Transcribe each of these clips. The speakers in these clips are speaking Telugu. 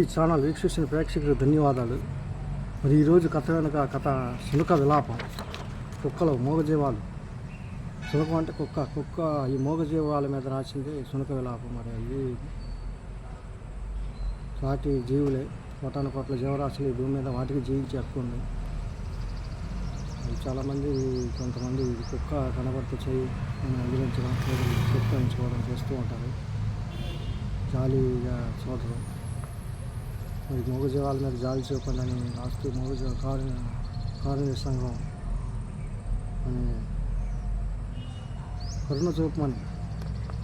ఈ ఛానల్ వీక్షించిన ప్రేక్షకులకు ధన్యవాదాలు. మరి ఈరోజు కథ వెనుక కథ శునక విలాపం. కుక్కలు మూగజీవాలు. శునకం అంటే కుక్క. కుక్క ఈ మూగజీవాల మీద రాసింది శునక విలాపం. మరి అవి వాటి జీవులే. కోటాను కోట్ల జీవరాశులు ఈ భూమి మీద వాటికి జీవించి హక్కు ఉంది. చాలామంది కొంతమంది కుక్క కనబడితే చేయి అందించడం చెప్తాయించుకోవడం చేస్తూ ఉంటారు. జాలీగా చూడడం మరి మూగజీవాల మీద జాలి చూపండి రాస్తూ మూగజీవ కారు కారుణ్య సంఘం అని కరుణ చూపమని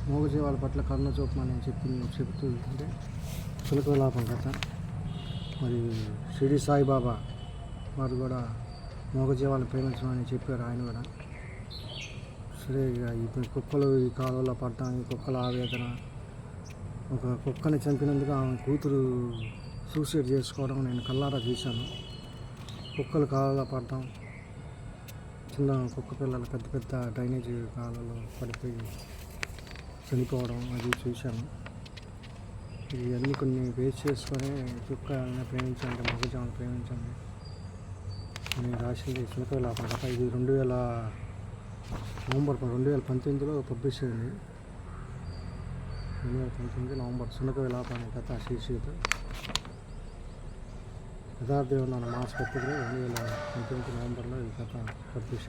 మూగజీవాల పట్ల కరుణ చూపమని చెప్పి చెబుతూ ఉంటే తులక కథ. మరి షిరిడి సాయిబాబా వారు కూడా మూగజీవాలను ప్రేమించమని చెప్పారు ఆయన కూడా. సరే ఇప్పుడు ఈ కుక్కలు ఈ కాలువలో పడటం ఈ కుక్కల ఆవేదన ఒక కుక్కని చంపినందుకు ఆమె కూతురు సూసైడ్ చేసుకోవడం నేను కల్లారా చూశాను. కుక్కలు కాలలో పడటం చిన్న కుక్క పిల్లలు పెద్ద పెద్ద డ్రైనేజ్ కాలలో పడిపోయి చనిపోవడం అది చూశాను. ఇవన్నీ కొన్ని బేస్ చేసుకొని కుక్కల్ని ప్రేమించండి మగజాన్ని ప్రేమించండి. నేను రాసింది చిన్నపిల్ల పడక ఇది రెండు వేల నవంబర్ రెండు వేల పంతొమ్మిదిలో పబ్లిష్ అయింది. రెండు వేల పంతొమ్మిది నవంబర్. సునక విలాప కథ శీర్షిక యథార్థం ఉన్న మాస్ పత్రికలో రెండు వేల పంతొమ్మిది నవంబర్లో ఈ కథ పబ్లిష్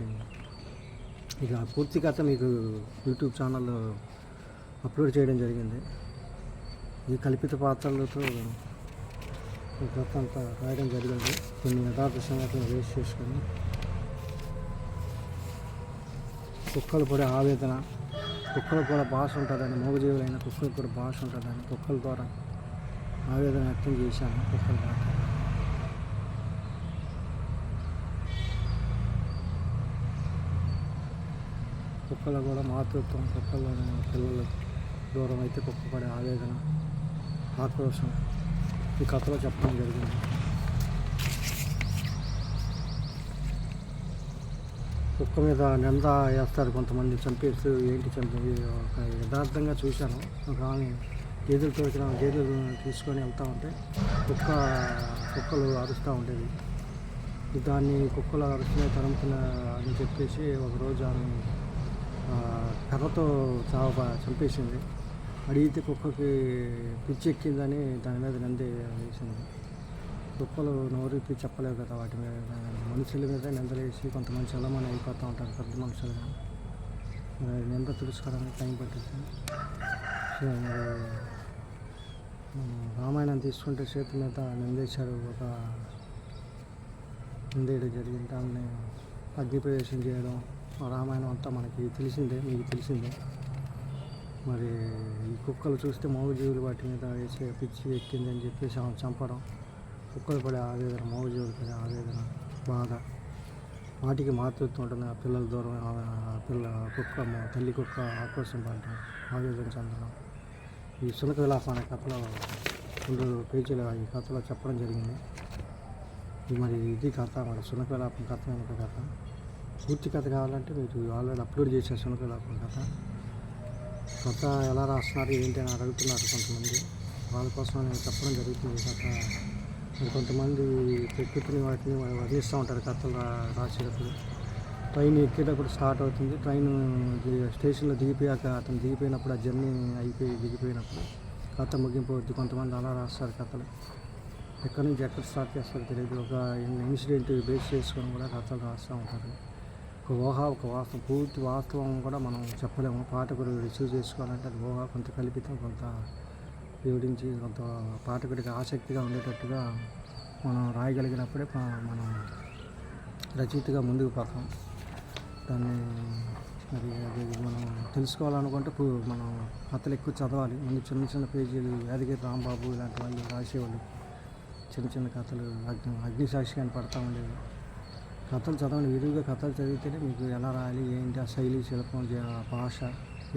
ఇక పూర్తి కథ మీకు యూట్యూబ్ ఛానల్లో అప్లోడ్ చేయడం జరిగింది. ఈ కల్పిత పాత్రలతో ఈ కథ అంతా రాయడం జరిగింది. కొన్ని యథార్థ సంఘటనలు వేస్ట్ చేసుకొని కుక్కలు పడే ఆవేదన కుక్కలకు కూడా భాష ఉంటుందని మూగజీవులైన కుక్కలు కూడా భాష ఉంటుందని కుక్కల ద్వారా ఆవేదన వ్యక్తం చేశాను కుక్కల ద్వారా. కుక్కలు కూడా మాతృత్వం కుక్కల్లో పిల్లలు దూరం అయితే కుక్క పడే ఆవేదన ఆక్రోషం ఈ కథలో చెప్పడం జరిగింది. కుక్క మీద నింద వేస్తారు కొంతమంది చంపేస్తూ ఏంటి చంపి ఒక యథార్థంగా చూశాను. ఒక ఆమె గేదెలు తోచిన గేదెలు తీసుకొని వెళ్తూ ఉంటే కుక్క కుక్కలు అరుస్తూ ఉండేది. దాన్ని కుక్కలు అరుస్తున్నాయి తరుముతున్నా అని చెప్పేసి ఒకరోజు ఆమె కర్రతో చావ చంపేసింది. అడిగితే కుక్కకి పిచ్చి ఎక్కిందని దాని మీద నంది వేసింది. కుక్కలు నోరిపి చెప్పలేవు కదా వాటి మీద. మనుషుల మీద నిందలేసి కొంతమంది చల్లమని అయిపోతూ ఉంటారు పెద్ద మనుషులుగా మరి నింద తెలుసుకోవడానికి టైం పట్టింది. సో మరి రామాయణం తీసుకుంటే చేతి మీద నిందేశారు ఒక నిందేయడం జరిగింది. ఆమెని అగ్నిప్రవేశం చేయడం రామాయణం అంతా మనకి తెలిసిందే మీకు తెలిసిందే. మరి ఈ కుక్కలు చూస్తే మౌజీవులు వాటి మీద వేసే పిచ్చి ఎక్కింది అని చెప్పేసి ఆమె చంపడం కుక్కలు పడే ఆవేదన మౌజీవులు పడే ఆవేదన బాధ. వాటికి మాతృత్వం ఉంటుంది ఆ పిల్లల దూరం పిల్ల కుక్క మా తల్లి కుక్క ఆక్రోశం పడటం ఆవేదన చెందడం. ఈ సునక విలాసం అనే కథలో రెండు పేజీలు ఈ కథలో చెప్పడం జరిగింది. ఇది మరి ఇది కథ మరి సునక విలాపం కథ వెనక కథ. పూర్తి కథ కావాలంటే మీరు ఆల్రెడీ అప్లోడ్ చేసేసాను కదా విలాపం కథ. కథ ఎలా రాస్తున్నారు ఏంటి అని అడుగుతున్నారు కొంతమంది. వాళ్ళ కోసం నేను చెప్పడం జరుగుతుంది కథ. మరి కొంతమంది ప్రకృతిని వాటిని వర్ణిస్తూ ఉంటారు కథలు రా- రాసేటప్పుడు. ట్రైన్ ఎక్కేటప్పుడు స్టార్ట్ అవుతుంది. ట్రైన్ స్టేషన్లో దిగిపోయాక అతను దిగిపోయినప్పుడు ఆ జర్నీ అయిపోయి దిగిపోయినప్పుడు కథ ముగింపు అవుద్ది కొంతమంది అలా రాస్తారు కథలు. ఎక్కడి నుంచి ఎక్కడ స్టార్ట్ చేస్తారో తెలియదు ఒక ఇన్సిడెంట్ బేస్ చేసుకొని కూడా కథలు రాస్తూ ఉంటారు. ఒక ఊహ ఒక వాస్తవం పూర్తి వాస్తవం కూడా మనం చెప్పలేము. పాఠకుడు రిసీవ్ చేసుకోవాలంటే అది ఊహ కొంత కల్పితం కొంత వివరించి కొంత పాఠకుడికి ఆసక్తిగా ఉండేటట్టుగా మనం రాయగలిగినప్పుడే మనం రచయితగా ముందుకు పోతాం. దాన్ని మరి అది మనం తెలుసుకోవాలనుకుంటే మనం కథలు ఎక్కువ చదవాలి. ముందు చిన్న చిన్న పేజీలు యాదగిరి రాంబాబు ఇలాంటి వాళ్ళు రాసేవాళ్ళు. చిన్న చిన్న కథలు అగ్ని అగ్నిసాక్షి కానీ పడతా ఉండేవి. కథలు చదవండి విరివిగా కథలు చదివితేనే మీకు ఎలా రాయాలి ఏంటి ఆ శైలి శిల్పం భాష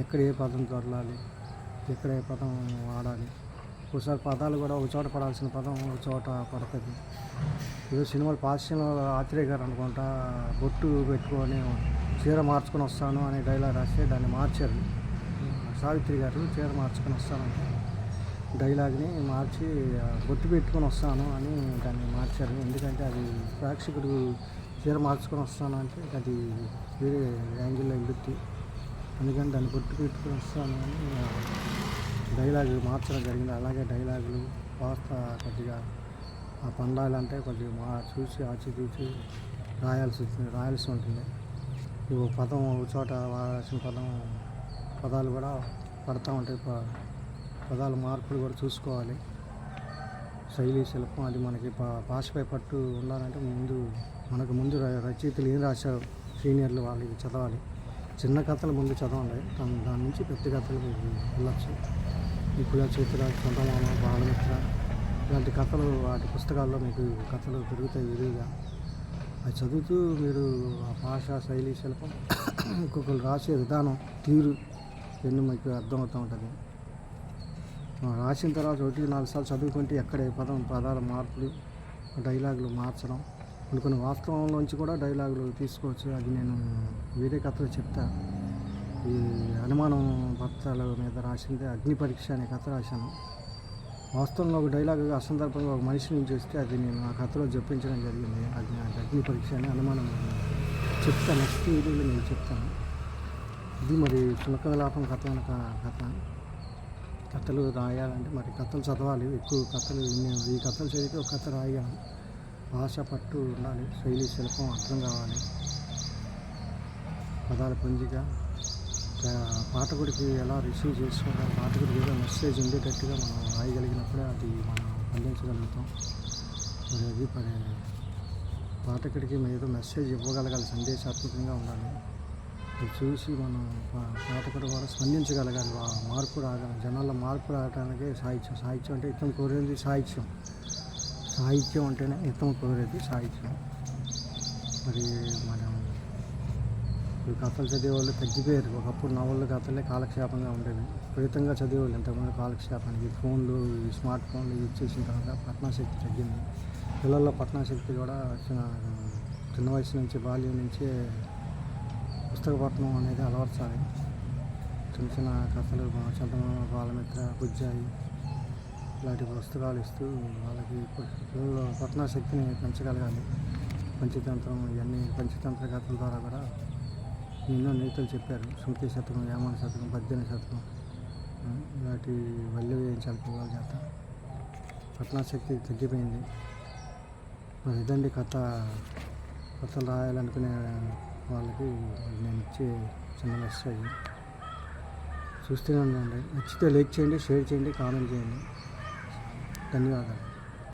ఎక్కడ ఏ పదం దొరలాలి ఎక్కడ ఏ పదం వాడాలి. ఒకసారి పదాలు కూడా ఒక చోట పడాల్సిన పదం ఒక చోట పడుతుంది. ఏదో సినిమాలు పాశ్యంలో ఆత్రేయ గారు అనుకుంటా బొట్టు పెట్టుకొని చీర మార్చుకొని వస్తాను అనే డైలాగ్ రాస్తే దాన్ని మార్చారు. సావిత్రి గారు చీర మార్చుకొని వస్తానంటే డైలాగ్ని మార్చి బొట్టు పెట్టుకొని వస్తాను అని దాన్ని మార్చారు. ఎందుకంటే అది ప్రేక్షకుడు చీర మార్చుకొని వస్తాను అంటే అది వేరే యాంగిల్లో వెళ్ళుద్ది అందుకని దాన్ని బొట్టు పెట్టుకొని వస్తాను అని ఆ, మార్చడం జరిగింది. అలాగే డైలాగులు వాస్త కొద్దిగా ఆ పండాలంటే కొద్దిగా మా చూసి ఆచి చూసి రాయాల్సి వచ్చింది రాయాల్సి ఉంటుంది. ఈ పదం ఒక చోట వాడాల్సిన పదం పదాలు కూడా పడతా ఉంటాయి. ప- మార్పులు కూడా చూసుకోవాలి. శైలి శిల్పం అది మనకి పా- భాషపై పట్టు ఉండాలంటే ముందు మనకు ముందు ర- రచయితలు ఏం రాశారు సీనియర్లు వాళ్ళకి చదవాలి. చిన్న కథలు ముందు చదవండి. దాని దాని నుంచి పెద్ద కథలు వెళ్ళచ్చు. ఇప్పుడు చేతుల చందమామ బాలమిత్ర ఇలాంటి కథలు వాటి పుస్తకాల్లో మీకు కథలు దొరుకుతాయి విరివిగా. అది చదువుతూ మీరు ఆ భాష శైలి శిల్పం ఇంకొకరు రాసే విధానం తీరు ఇవన్నీ మీకు అర్థమవుతూ ఉంటుంది. రాసిన తర్వాత ఒకటి నాలుగు సార్లు చదువుకుంటే ఎక్కడ పదం పదాల మార్పులు డైలాగులు మార్చడం కొన్ని కొన్ని వాస్తవంలోంచి కూడా డైలాగులు తీసుకోవచ్చు. అది నేను వేరే కథలో చెప్తా. ఈ అనుమానం భర్తల మీద రాసింది అగ్ని పరీక్ష అనే కథ రాశాను. వాస్తవంలో ఒక డైలాగ్ అసందర్భంగా ఒక మనిషి నుంచి వస్తే అది నేను ఆ కథలో చెప్పించడం జరిగింది. అగ్ని అగ్ని పరీక్ష అని అనుమానం చెప్తాను. నెక్స్ట్ వీడియోలో నేను చెప్తాను. ఇది మరి చులక కథ వెనక కథ. కథలు రాయాలంటే మరి కథలు చదవాలి ఎక్కువ కథలు ఇన్ని ఈ కథలు చదివితే ఒక కథ రాయగలను భాష పట్టు ఉండాలి శైలి శిల్పం అర్థం కావాలి. పదాల పొందిక పాఠకుడికి ఎలా రిసీవ్ చేసుకోవాలి పాఠకుడికి ఏదో మెసేజ్ ఉండేటట్టుగా మనం రాయగలిగినప్పుడే అది మనం అందించగలుగుతాం. మరి అది పాఠకుడికి ఏదో మెసేజ్ ఇవ్వగలగాలి సందేశాత్మకంగా ఉండాలి. ఇది చూసి మనం పా- పాఠకుడు కూడా స్పందించగలగాలి. ఆ మార్పు రాగా జనాల్లో మార్పు రావడానికి సాహిత్యం సాహిత్యం అంటే ఇతను కోరేది సాహిత్యం. సాహిత్యం అంటేనే ఇతను కోరేది సాహిత్యం. మరి మనం ఇప్పుడు కథలు చదివేవాళ్ళు తగ్గిపోయారు. ఒకప్పుడు నవళ్ళు కథలే కాలక్షేపంగా ఉండేవి. విపరీతంగా చదివేవాళ్ళు ఇంతకుముందు కాలక్షేపానికి. ఫోన్లు ఈ స్మార్ట్ ఫోన్లు యూజ్ చేసిన తర్వాత పట్నాశక్తి తగ్గింది. పిల్లల్లో పట్నాశక్తి కూడా చిన్న చిన్న వయసు నుంచి బాల్యం నుంచే పుస్తక అనేది అలవర్చాలి చిన్న చిన్న కథలు చందమామ బాలమిత్ర బుజ్జాయి. ఇలాంటి పుస్తకాలు ఇస్తూ వాళ్ళకి పట్న శక్తిని పెంచగలగాలి. పంచతంత్రం ఇవన్నీ పంచతంత్ర కథల ద్వారా కూడా ఎన్నో నేతలు చెప్పారు. శృతి శతకం యామన శతకం పద్దెనిమిది శతకం ఇలాంటి వల్లి వేయించాలి పిల్లల చేత శక్తి తగ్గిపోయింది. మరి ఇదండి కథ. కథలు రాయాలనుకునే వాళ్ళకి నేను ఇచ్చే చిన్న మెసేజ్ చూస్తూనే ఉండండి. నచ్చితే లైక్ చేయండి షేర్ చేయండి కామెంట్ చేయండి. ధన్యవాదాలు.